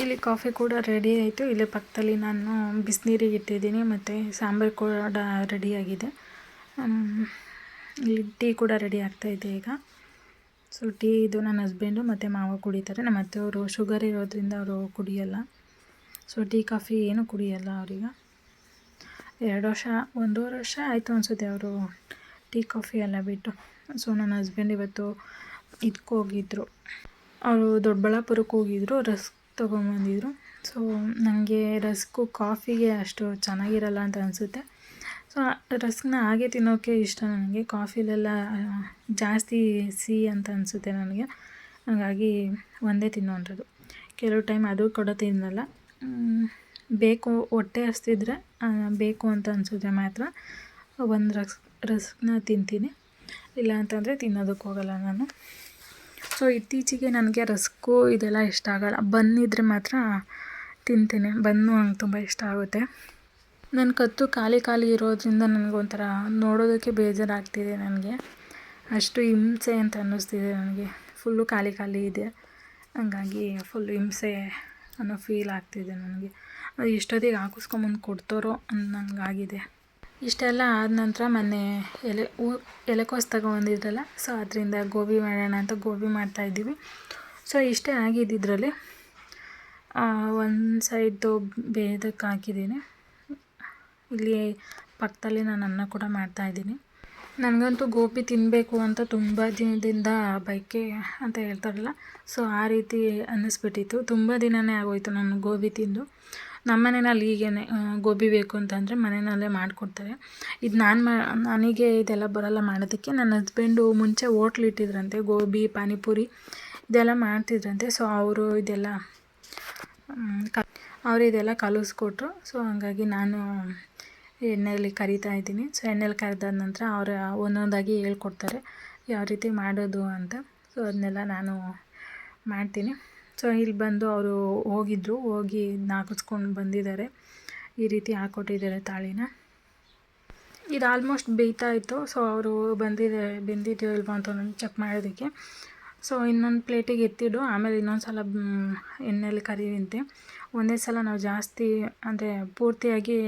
S1: ಇಲ್ಲಿ ಕಾಫಿ ಕೂಡ ರೆಡಿ ಆಯಿತು. ಇಲ್ಲೇ ಪಕ್ಕದಲ್ಲಿ ನಾನು ಬಿಸಿನೀರಿಗೆ ಇಟ್ಟಿದ್ದೀನಿ, ಮತ್ತು ಸಾಂಬಾರು ಕೂಡ ರೆಡಿಯಾಗಿದೆ ಇಲ್ಲಿ ಟೀ ಕೂಡ ರೆಡಿ ಆಗ್ತಾ ಇದೆ ಈಗ. ಸೊ ಟೀ ಇದು ನನ್ನ ಹಸ್ಬೆಂಡು ಮತ್ತು ಮಾವ ಕುಡಿತಾರೆ. ನಮ್ಮ ಅತ್ತೆಯವರು ಶುಗರ್ ಇರೋದ್ರಿಂದ ಅವರು ಕುಡಿಯಲ್ಲ. ಸೊ ಟೀ, ಕಾಫಿ ಏನೂ ಕುಡಿಯಲ್ಲ ಅವ್ರೀಗ. ಎರಡು ವರ್ಷ, ಒಂದೂವರೆ ವರ್ಷ ಆಯಿತು ಅನಿಸುತ್ತೆ ಅವರು ಟೀ, ಕಾಫಿ ಎಲ್ಲ ಬಿಟ್ಟು. ಸೊ ನನ್ನ ಹಸ್ಬೆಂಡ್ ಇವತ್ತು ಇದಕ್ಕೆ ಹೋಗಿದ್ರು. ಅವರು ದೊಡ್ಡಬಳ್ಳಾಪುರಕ್ಕೆ ಹೋಗಿದ್ರು, ರಸ್ಕ್ ತೊಗೊಂಬಂದಿದ್ರು ಸೊ ನನಗೆ ರಸ್ಕು, ಕಾಫಿಗೆ ಅಷ್ಟು ಚೆನ್ನಾಗಿರಲ್ಲ ಅಂತ ಅನಿಸುತ್ತೆ. ಸೊ, ರಸ್ಕ್ನ ಹಾಗೆ ತಿನ್ನೋಕ್ಕೆ ಇಷ್ಟ ನನಗೆ. ಕಾಫಿಲೆಲ್ಲ ಜಾಸ್ತಿ ಸಿಹಿ ಅಂತ ಅನಿಸುತ್ತೆ ನನಗೆ. ಹಾಗಾಗಿ ಒಂದೇ ತಿನ್ನುವಂಥದ್ದು ಕೆಲವು ಟೈಮ್ ಅದು ಕೂಡ ತಿನ್ನಲ್ಲ. ಬೇಕು, ಹೊಟ್ಟೆ ಹಸ್ತಿದ್ರೆ ಬೇಕು ಅಂತ ಅನಿಸಿದ್ರೆ ಮಾತ್ರ. ಒಂದು ರಸ್, ರಸ್ಕ್ನ ತಿಂತೀನಿ. ಇಲ್ಲ ಅಂತಂದರೆ ತಿನ್ನೋದಕ್ಕೆ ಹೋಗಲ್ಲ ನಾನು. ಸೊ, ಇತ್ತೀಚೆಗೆ ನನಗೆ ರಸ್ಕು ಇದೆಲ್ಲ ಇಷ್ಟ ಆಗಲ್ಲ. ಬನ್ನಿದ್ರೆ ಮಾತ್ರ ತಿಂತೀನಿ. ಬನ್ನು ನಂಗೆ ತುಂಬ ಇಷ್ಟ ಆಗುತ್ತೆ. ನನ್ನ ಕತ್ತು ಖಾಲಿ ಖಾಲಿ ಇರೋದ್ರಿಂದ ನನಗೊಂಥರ ನೋಡೋದಕ್ಕೆ ಬೇಜಾರಾಗ್ತಿದೆ ನನಗೆ. ಅಷ್ಟು ಹಿಂಸೆ ಅಂತ ಅನ್ನಿಸ್ತಿದೆ ನನಗೆ. ಫುಲ್ಲು ಖಾಲಿ ಖಾಲಿ ಇದೆ. ಹಂಗಾಗಿ ಫುಲ್ ಹಿಂಸೆ ಅನ್ನೋ ಫೀಲ್ ಆಗ್ತಿದೆ ನನಗೆ. ಅದು ಎಷ್ಟೊತ್ತಿಗೆ ಹಾಕಿಸ್ಕೊಂಬಂದು ಕೊಡ್ತಾರೋ ಅನ್ನಂಗಾಗಿದೆ. ಇಷ್ಟೆಲ್ಲ ಆದ ನಂತರ ಮೊನ್ನೆ ಎಲೆ ಹೂ ಎಲೆಕೋಸ್ ತಗೊಂಡಿದ್ರಲ್ಲ ಸೊ ಅದರಿಂದ ಗೋಬಿ ಮಾಡೋಣ ಅಂತ ಗೋಬಿ ಮಾಡ್ತಾಯಿದ್ದೀವಿ ಸೊ ಇಷ್ಟೇ ಆಗಿದ್ದಿದ್ರಲ್ಲಿ ಒಂದು ಸೈಡ್ದು ಬೇದಕ್ಕೆ ಹಾಕಿದ್ದೀನಿ. ಇಲ್ಲಿ ಪಕ್ಕದಲ್ಲಿ ನಾನು ಅನ್ನ ಕೂಡ ಮಾಡ್ತಾಯಿದ್ದೀನಿ ನನಗಂತೂ ಗೋಬಿ ತಿನ್ನಬೇಕು ಅಂತ ತುಂಬ ದಿನದಿಂದ ಬೈಕೆ ಅಂತ ಹೇಳ್ತಾರಲ್ಲ, ಸೊ ಆ ರೀತಿ ಅನ್ನಿಸ್ಬಿಟ್ಟಿತ್ತು. ತುಂಬ ದಿನವೇ ಆಗೋಯ್ತು ನಾನು ಗೋಬಿ ತಿಂದು. ನಮ್ಮ ಮನೆಯಲ್ಲಿ ಹೀಗೇನೆ ಗೋಬಿ ಬೇಕು ಅಂತಂದರೆ ಮನೆಯಲ್ಲೇ ಮಾಡಿಕೊಡ್ತಾರೆ. ಇದು ನಾನು ಮಾ, ನನಗೆ ಇದೆಲ್ಲ ಬರೋಲ್ಲ ಮಾಡೋದಕ್ಕೆ. ನನ್ನ ಹಸ್ಬೆಂಡು ಮುಂಚೆ ಹೋಟ್ಲ್ ಇಟ್ಟಿದ್ರಂತೆ, ಗೋಬಿ, ಪಾನಿಪುರಿ ಇದೆಲ್ಲ ಮಾಡ್ತಿದ್ರಂತೆ. ಸೊ ಅವರು ಇದೆಲ್ಲ ಅವರು ಇದೆಲ್ಲ ಕಲಿಸ್ಕೊಟ್ರು. ಸೊ ಹಂಗಾಗಿ ನಾನು ಎಣ್ಣೆಯಲ್ಲಿ ಕರಿತಾ ಇದ್ದೀನಿ. ಸೊ ಎಣ್ಣೆಲಿ ಕರೆದಾದ ನಂತರ ಅವರು ಒಂದೊಂದಾಗಿ ಹೇಳ್ಕೊಡ್ತಾರೆ. ಯಾವ ರೀತಿ ಮಾಡೋದು ಅಂತ. ಸೊ ಅದನ್ನೆಲ್ಲ ನಾನು ಮಾಡ್ತೀನಿ. ಸೊ ಇಲ್ಲಿ ಬಂದು ಅವರು ಹೋಗಿದ್ದರು ಹೋಗಿ ನಾಕಿಸ್ಕೊಂಡು ಬಂದಿದ್ದಾರೆ. ಈ ರೀತಿ ಹಾಕ್ಕೊಟ್ಟಿದ್ದಾರೆ ತಾಳಿನ. ಇದು ಆಲ್ಮೋಸ್ಟ್ ಬೇಯ್ತಾ ಇತ್ತು. ಸೊ ಅವರು ಬಂದಿದೆ ಬೆಂದಿದೆಯೋ ಇಲ್ವೋ ಅಂತ ಚೆಕ್ ಮಾಡೋದಕ್ಕೆ. ಸೊ ಇನ್ನೊಂದು ಪ್ಲೇಟಿಗೆ ಎತ್ತಿಡು ಆಮೇಲೆ ಇನ್ನೊಂದು ಸಲ ಎಣ್ಣೆಯಲ್ಲಿ ಕರಿವಿಂತೆ ಒಂದೇ ಸಲ ನಾವು ಜಾಸ್ತಿ, ಅಂದರೆ ಪೂರ್ತಿಯಾಗಿ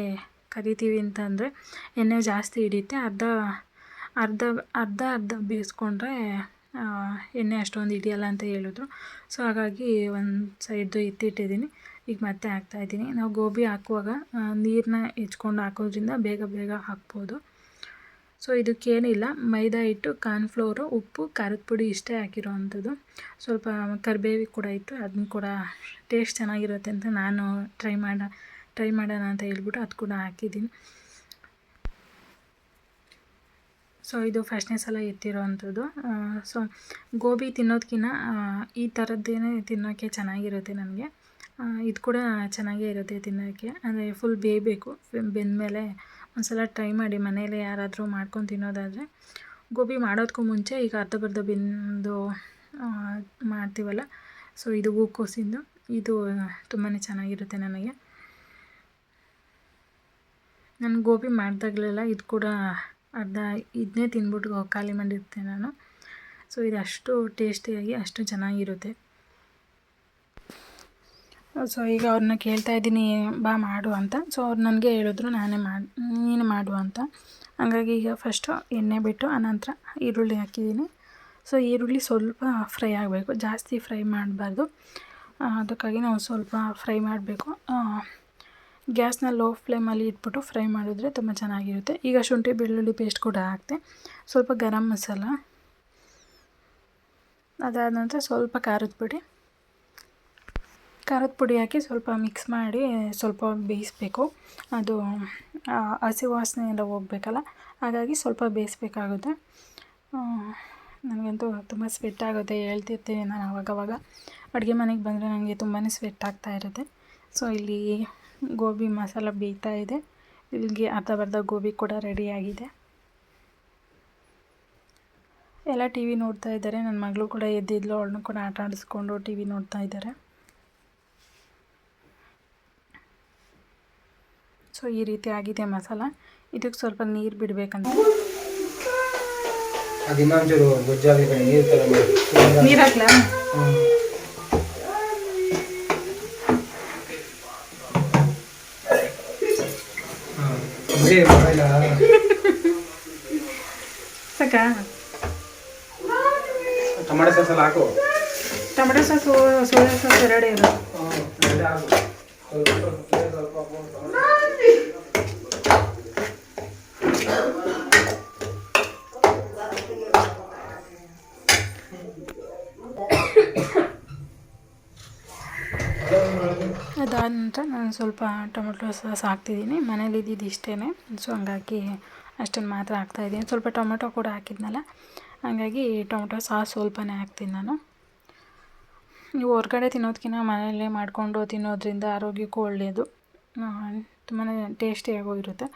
S1: ಕರಿತೀವಿ ಅಂತಂದರೆ ಎಣ್ಣೆ ಜಾಸ್ತಿ ಹಿಡಿಯುತ್ತೆ, ಅರ್ಧ ಅರ್ಧ ಅರ್ಧ ಅರ್ಧ ಬೇಯಿಸ್ಕೊಂಡ್ರೆ ಎಣ್ಣೆ ಅಷ್ಟೊಂದು ಹಿಡಿಯಲ್ಲ ಅಂತ ಹೇಳಿದ್ರು. ಸೊ ಹಾಗಾಗಿ ಒಂದು ಸೈಡ್ದು ಎತ್ತಿಟ್ಟಿದ್ದೀನಿ. ಈಗ ಮತ್ತೆ ಹಾಕ್ತಾಯಿದ್ದೀನಿ ನಾವು ಗೋಬಿ ಹಾಕುವಾಗ ನೀರನ್ನ ಹೆಚ್ಕೊಂಡು ಹಾಕೋದ್ರಿಂದ ಬೇಗ ಬೇಗ ಹಾಕ್ಬೋದು. ಸೊ ಇದಕ್ಕೇನಿಲ್ಲ, ಮೈದಾ ಹಿಟ್ಟು, ಕಾರ್ನ್ಫ್ಲೋರು, ಉಪ್ಪು, ಖಾರದ ಪುಡಿ ಇಷ್ಟೇ ಹಾಕಿರೋ ಅಂಥದ್ದು ಸ್ವಲ್ಪ ಕರಿಬೇವಿ ಕೂಡ ಇತ್ತು, ಅದನ್ನ ಕೂಡ ಟೇಸ್ಟ್ ಚೆನ್ನಾಗಿರುತ್ತೆ ಅಂತ ನಾನು ಟ್ರೈ ಮಾಡ ಟ್ರೈ ಮಾಡೋಣ ಅಂತ ಹೇಳ್ಬಿಟ್ಟು ಅದು ಕೂಡ ಹಾಕಿದ್ದೀನಿ. ಸೊ ಇದು ಫ್ರೆಶ್ನೆಸ್ ಎಲ್ಲ ಎತ್ತಿರೋ ಅಂಥದ್ದು ಸೊ ಗೋಬಿ ತಿನ್ನೋದಕ್ಕಿಂತ ಈ ಥರದ್ದೇನೆ ತಿನ್ನೋಕ್ಕೆ ಚೆನ್ನಾಗಿರುತ್ತೆ ನನಗೆ. ಇದು ಕೂಡ ಚೆನ್ನಾಗೇ ಇರುತ್ತೆ ತಿನ್ನೋಕ್ಕೆ ಅಂದರೆ ಫುಲ್ ಬೇಯಬೇಕು. ಬೆಂದಮೇಲೆ ಒಂದ್ಸಲ ಟ್ರೈ ಮಾಡಿ ಮನೇಲಿ ಯಾರಾದರೂ ಮಾಡ್ಕೊಂಡು ತಿನ್ನೋದಾದರೆ. ಗೋಬಿ ಮಾಡೋದಕ್ಕೂ ಮುಂಚೆ ಈಗ ಅರ್ಧಬರ್ಧ ಬೆಂದು ಆ, ಮಾಡ್ತೀವಲ್ಲ. ಸೊ ಇದು ಹೂಕೋಸಿಂದು. ಇದು ತುಂಬಾ ಚೆನ್ನಾಗಿರುತ್ತೆ ನನಗೆ. ನಾನು ಗೋಬಿ ಮಾಡಿದಾಗಲೆಲ್ಲ ಇದು ಕೂಡ ಅರ್ಧ ಇದನ್ನೇ ತಿಂದ್ಬಿಟ್ಟು ಖಾಲಿ ಮಾಡಿರ್ತೀನಿ ನಾನು. ಸೊ ಇದು ಅಷ್ಟು ಟೇಸ್ಟಿಯಾಗಿ ಅಷ್ಟು ಚೆನ್ನಾಗಿರುತ್ತೆ. ಸೊ ಈಗ ಅವ್ರನ್ನ ಕೇಳ್ತಾ ಇದ್ದೀನಿ, ಬಾ ಮಾಡು ಅಂತ. ಸೊ ಅವ್ರು ನನಗೆ ಹೇಳಿದ್ರು, ನಾನೇ ಮಾಡಿ ನೀನು ಮಾಡು ಅಂತ. ಹಾಗಾಗಿ ಈಗ ಫಸ್ಟು ಎಣ್ಣೆ ಬಿಟ್ಟು, ಆನಂತರ ಈರುಳ್ಳಿ ಹಾಕಿದ್ದೀನಿ. ಸೊ ಈರುಳ್ಳಿ ಸ್ವಲ್ಪ ಫ್ರೈ ಆಗಬೇಕು. ಜಾಸ್ತಿ ಫ್ರೈ ಮಾಡಬಾರ್ದು. ಅದಕ್ಕಾಗಿ ನಾವು ಸ್ವಲ್ಪ ಫ್ರೈ ಮಾಡಬೇಕು. ಗ್ಯಾಸ್ನ ಲೋ ಫ್ಲೇಮಲ್ಲಿ ಇಟ್ಬಿಟ್ಟು ಫ್ರೈ ಮಾಡಿದ್ರೆ ತುಂಬ ಚೆನ್ನಾಗಿರುತ್ತೆ. ಈಗ ಶುಂಠಿ, ಬೆಳ್ಳುಳ್ಳಿ ಪೇಸ್ಟ್ ಕೂಡ ಹಾಕ್ತೆ. ಸ್ವಲ್ಪ ಗರಂ ಮಸಾಲ. ಅದಾದ ನಂತರ ಸ್ವಲ್ಪ ಖಾರದ ಪುಡಿ. ಖಾರದ ಪುಡಿ ಹಾಕಿ ಸ್ವಲ್ಪ ಮಿಕ್ಸ್ ಮಾಡಿ ಸ್ವಲ್ಪ ಬೇಯಿಸ್ಬೇಕು. ಅದು ಹಸಿ ವಾಸನೆ ಎಲ್ಲ ಹೋಗ್ಬೇಕಲ್ಲ? ಹಾಗಾಗಿ ಸ್ವಲ್ಪ ಬೇಯಿಸ್ಬೇಕಾಗುತ್ತೆ. ನನಗಂತೂ ತುಂಬ ಸ್ವೆಟ್ ಆಗುತ್ತೆ, ಹೇಳ್ತಿರ್ತೀನಿ ನಾನು ಅವಾಗವಾಗ. ಅಡುಗೆ ಮನೆಗೆ ಬಂದರೆ ನನಗೆ ತುಂಬಾ ಸ್ವೆಟ್ ಆಗ್ತಾ ಇರುತ್ತೆ. ಸೊ ಇಲ್ಲಿ ಗೋಬಿ ಮಸಾಲ ಬೇಯ್ತಾ ಇದೆ. ಇಲ್ಲಿಗೆ ಅರ್ಧ ಬರ್ಧ ಗೋಬಿ ಕೂಡ ರೆಡಿಯಾಗಿದೆ ಎಲ್ಲ ಟಿ ವಿ ನೋಡ್ತಾ ಇದ್ದಾರೆ. ನನ್ನ ಮಗಳು ಕೂಡ ಎದ್ದಿದ್ಲು. ಅವಳನ್ನು ಕೂಡ ಆಟ ಆಡಿಸ್ಕೊಂಡು ಟಿ ವಿ ನೋಡ್ತಾ ಇದ್ದಾರೆ. ಸೊ ಈ ರೀತಿ ಆಗಿದೆ ಮಸಾಲ. ಇದಕ್ಕೆ ಸ್ವಲ್ಪ ನೀರು ಬಿಡಬೇಕಂತ.
S2: ನೀರು
S1: ಹಾಕ್ಲಾ
S2: ಹಾಂ ಬಿಡಿ ಮೊಬೈಲ
S1: ಸಾಕಾ
S2: ಟೊಮೆಟೊ ಸಾಸ್ ಎಲ್ಲ ಹಾಕು
S1: ಟೊಮೆಟೊ ಸಾಸು ಸೋಯಾ ಸಾಸ್ ಎರಡೇ ಇರೋದು
S2: ಸ್ವಲ್ಪ
S1: ಟೊಮೆಟೊ ಸಾಸ್ ಹಾಕ್ತಿದ್ದೀನಿ ಮನೇಲಿ ಇದ್ದಿದ್ದು ಇಷ್ಟೇ ಸೊ ಹಂಗಾಗಿ ಅಷ್ಟನ್ನು ಮಾತ್ರ ಹಾಕ್ತಾಯಿದ್ದೀನಿ ಸ್ವಲ್ಪ ಟೊಮೆಟೊ ಕೂಡ ಹಾಕಿದ್ನಲ್ಲ, ಹಾಗಾಗಿ ಟೊಮೆಟೊ ಸಾಸ್ ಸ್ವಲ್ಪನೇ ಹಾಕ್ತೀನಿ ನಾನು. ನೀವು ಹೊರ್ಗಡೆ ತಿನ್ನೋದಕ್ಕಿಂತ ಮನೆಯಲ್ಲೇ ಮಾಡಿಕೊಂಡು ತಿನ್ನೋದ್ರಿಂದ ಆರೋಗ್ಯಕ್ಕೂ ಒಳ್ಳೆಯದು ತುಂಬಾ ಟೇಸ್ಟಿಯಾಗೂ ಇರುತ್ತೆ.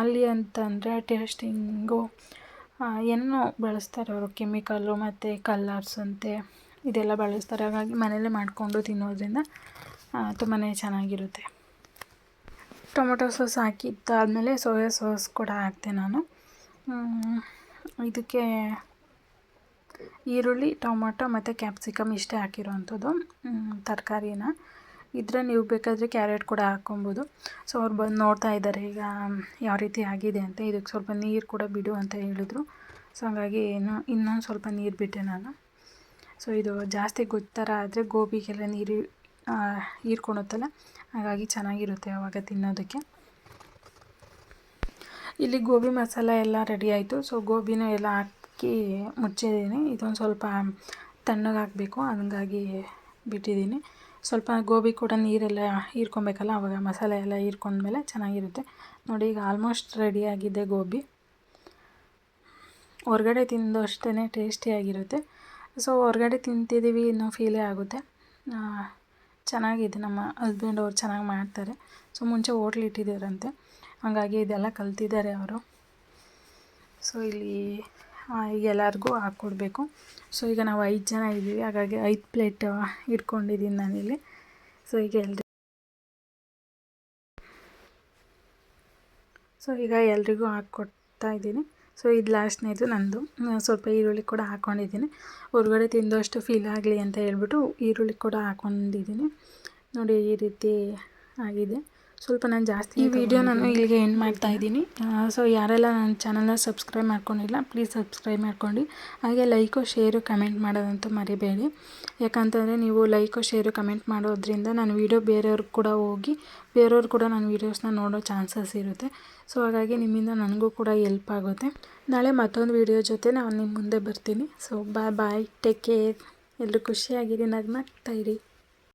S1: ಅಲ್ಲಿ ಅಂತಂದರೆ ಟೇಸ್ಟಿಂಗು ಏನೋ ಬಳಸ್ತಾರೆ ಅವರು. ಕೆಮಿಕಲ್ಲು ಮತ್ತು ಕಲ್ಲರ್ಸ್ ಅಂತೆ, ಇದೆಲ್ಲ ಬಳಸ್ತಾರೆ. ಹಾಗಾಗಿ ಮನೆಯಲ್ಲೇ ಮಾಡಿಕೊಂಡು ತಿನ್ನೋದ್ರಿಂದ ತುಂಬಾ ಚೆನ್ನಾಗಿರುತ್ತೆ. ಟೊಮೊಟೊ ಸಾಸ್ ಹಾಕಿದ್ದಾದಮೇಲೆ ಸೋಯಾ ಸಾಸ್ ಕೂಡ ಹಾಕ್ತೆ ನಾನು. ಇದಕ್ಕೆ ಈರುಳ್ಳಿ, ಟೊಮೊಟೊ ಮತ್ತು ಕ್ಯಾಪ್ಸಿಕಮ್ ಇಷ್ಟೇ ಹಾಕಿರೋವಂಥದ್ದು ತರಕಾರಿನ. ಇದ್ರೆ ನೀವು ಬೇಕಾದರೆ ಕ್ಯಾರೆಟ್ ಕೂಡ ಹಾಕ್ಕೊಬೋದು. ಸೊ, ಅವ್ರು ಬಂದು ನೋಡ್ತಾ ಇದ್ದಾರೆ ಈಗ ಯಾವ ರೀತಿ ಆಗಿದೆ ಅಂತ. ಇದಕ್ಕೆ ಸ್ವಲ್ಪ ನೀರು ಕೂಡ ಬಿಡು ಅಂತ ಹೇಳಿದ್ರು. ಸೊ, ಹಾಗಾಗಿ ಏನು ಇನ್ನೊಂದು ಸ್ವಲ್ಪ ನೀರು ಬಿಟ್ಟೆ ನಾನು. ಸೊ, ಇದು ಜಾಸ್ತಿ ಗೊತ್ತರ ಆದರೆ ಗೋಬಿಗೆಲ್ಲ ನೀರು ಹೀರ್ಕೊಳುತ್ತಲ್ಲ ಹಾಗಾಗಿ ಚೆನ್ನಾಗಿರುತ್ತೆ ಆವಾಗ ತಿನ್ನೋದಕ್ಕೆ. ಇಲ್ಲಿ ಗೋಬಿ ಮಸಾಲ ಎಲ್ಲ ರೆಡಿ ಆಯಿತು. ಸೊ ಗೋಬಿನೂ ಎಲ್ಲ ಹಾಕಿ ಮುಚ್ಚಿದ್ದೀನಿ. ಇದೊಂದು ಸ್ವಲ್ಪ ತಣ್ಣಗೆ ಹಾಕಬೇಕು. ಹಂಗಾಗಿ ಬಿಟ್ಟಿದ್ದೀನಿ. ಸ್ವಲ್ಪ ಗೋಬಿ ಕೂಡ ನೀರೆಲ್ಲ ಹೀರ್ಕೊಬೇಕಲ್ಲ ಆವಾಗ ಮಸಾಲೆ ಎಲ್ಲ ಹೀರ್ಕೊಂಡ್ಮೇಲೆ ಚೆನ್ನಾಗಿರುತ್ತೆ. ನೋಡಿ, ಈಗ ಆಲ್ಮೋಸ್ಟ್ ರೆಡಿಯಾಗಿದೆ ಗೋಬಿ. ಹೊರಗಡೆ ತಿಂದು ಅಷ್ಟೇ ಟೇಸ್ಟಿಯಾಗಿರುತ್ತೆ ಸೊ ಹೊರಗಡೆ ತಿಂತಿದ್ದೀವಿ ಅನ್ನೋ ಫೀಲೇ ಆಗುತ್ತೆ. ಚೆನ್ನಾಗಿದೆ, ನಮ್ಮ ಹಸ್ಬೆಂಡ್ ಅವ್ರು ಚೆನ್ನಾಗಿ ಮಾಡ್ತಾರೆ. ಸೊ ಮುಂಚೆ ಹೋಟ್ಲ್ ಇಟ್ಟಿದ್ದಾರಂತೆ ಹಾಗಾಗಿ ಇದೆಲ್ಲ ಕಲ್ತಿದ್ದಾರೆ ಅವರು. ಸೊ ಇಲ್ಲಿ ಈಗ ಎಲ್ಲರಿಗೂ ಹಾಕ್ಕೊಡ್ಬೇಕು ಸೊ ಈಗ ನಾವು ಐದು ಜನ ಇದ್ದೀವಿ. ಹಾಗಾಗಿ ಐದು ಪ್ಲೇಟ್ ಇಟ್ಕೊಂಡಿದ್ದೀನಿ ನಾನಿಲ್ಲಿ. ಸೊ ಈಗ ಎಲ್ರಿ ಸೊ ಈಗ ಎಲ್ರಿಗೂ ಹಾಕ್ಕೊಡ್ತಾ ಇದ್ದೀನಿ. ಸೊ ಇದು ಲಾಸ್ಟ್ನೇದು ನಂದು. ಸ್ವಲ್ಪ ಈರುಳ್ಳಿ ಕೂಡ ಹಾಕ್ಕೊಂಡಿದ್ದೀನಿ ಹೊರಗಡೆ ತಿಂದಷ್ಟು ಫೀಲ್ ಆಗಲಿ ಅಂತ ಹೇಳ್ಬಿಟ್ಟು ಈರುಳ್ಳಿ ಕೂಡ ಹಾಕ್ಕೊಂಡಿದ್ದೀನಿ ನೋಡಿ ಈ ರೀತಿ ಆಗಿದೆ. ಸ್ವಲ್ಪ ನಾನು ಜಾಸ್ತಿ ಈ ವಿಡಿಯೋ ನಾನು ಇಲ್ಲಿಗೆ ಎಂಡ್ ಮಾಡ್ತಾ ಇದ್ದೀನಿ. ಸೊ ಯಾರೆಲ್ಲ ನನ್ನ ಚಾನಲ್ನ ಸಬ್ಸ್ಕ್ರೈಬ್ ಮಾಡ್ಕೊಂಡಿಲ್ಲ ಪ್ಲೀಸ್ ಸಬ್ಸ್ಕ್ರೈಬ್ ಮಾಡ್ಕೊಂಡು. ಹಾಗೆ ಲೈಕು ಶೇರು ಕಮೆಂಟ್ ಮಾಡೋದಂತೂ ಮರಿಬೇಡಿ. ಯಾಕಂತಂದರೆ ನೀವು ಲೈಕು ಶೇರು ಕಮೆಂಟ್ ಮಾಡೋದ್ರಿಂದ ನಾನು ವೀಡಿಯೋ ಬೇರೆಯವ್ರಿಗೆ ಕೂಡ ಹೋಗಿ ಬೇರೆಯವ್ರು ಕೂಡ ನನ್ನ ವೀಡಿಯೋಸ್ನ ನೋಡೋ ಚಾನ್ಸಸ್ ಇರುತ್ತೆ. ಸೊ ಹಾಗಾಗಿ ನಿಮ್ಮಿಂದ ನನಗೂ ಕೂಡ ಎಲ್ಪ್ ಆಗುತ್ತೆ. ನಾಳೆ ಮತ್ತೊಂದು ವೀಡಿಯೋ ಜೊತೆ ನಾನು ನಿಮ್ಮ ಮುಂದೆ ಬರ್ತೀನಿ. So bye bye take care ಎಲ್ಲರೂ ಖುಷಿಯಾಗಿರಿ. ನಗ್ನಗ್ತಾ ಇರಿ.